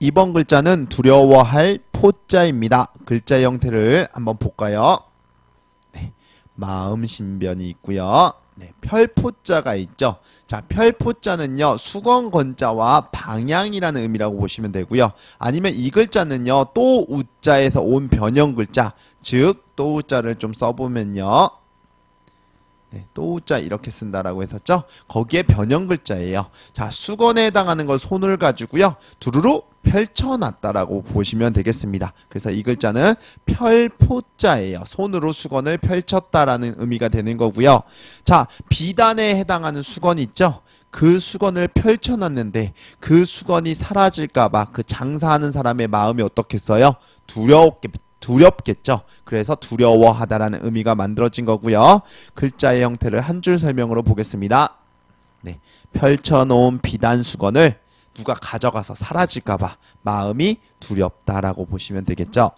2번 글자는 두려워할 포자입니다. 글자 형태를 한번 볼까요? 네, 마음 신변이 있고요. 네, 별포자가 있죠. 자, 별포자는요. 수건 건자와 방향이라는 의미라고 보시면 되고요. 아니면 이 글자는요. 또 우자에서 온 변형 글자, 즉 또 우자를 좀 써보면요. 네, 또 우자 이렇게 쓴다라고 했었죠. 거기에 변형 글자예요. 자, 수건에 해당하는 걸 손을 가지고요. 두루루 펼쳐놨다라고 보시면 되겠습니다. 그래서 이 글자는 펼포자예요. 손으로 수건을 펼쳤다라는 의미가 되는 거고요. 자, 비단에 해당하는 수건 있죠? 그 수건을 펼쳐놨는데 그 수건이 사라질까봐 그 장사하는 사람의 마음이 어떻겠어요? 두렵게 두렵겠죠. 그래서 두려워하다라는 의미가 만들어진 거고요. 글자의 형태를 한 줄 설명으로 보겠습니다. 네, 펼쳐놓은 비단 수건을 누가 가져가서 사라질까봐 마음이 두렵다라고 보시면 되겠죠.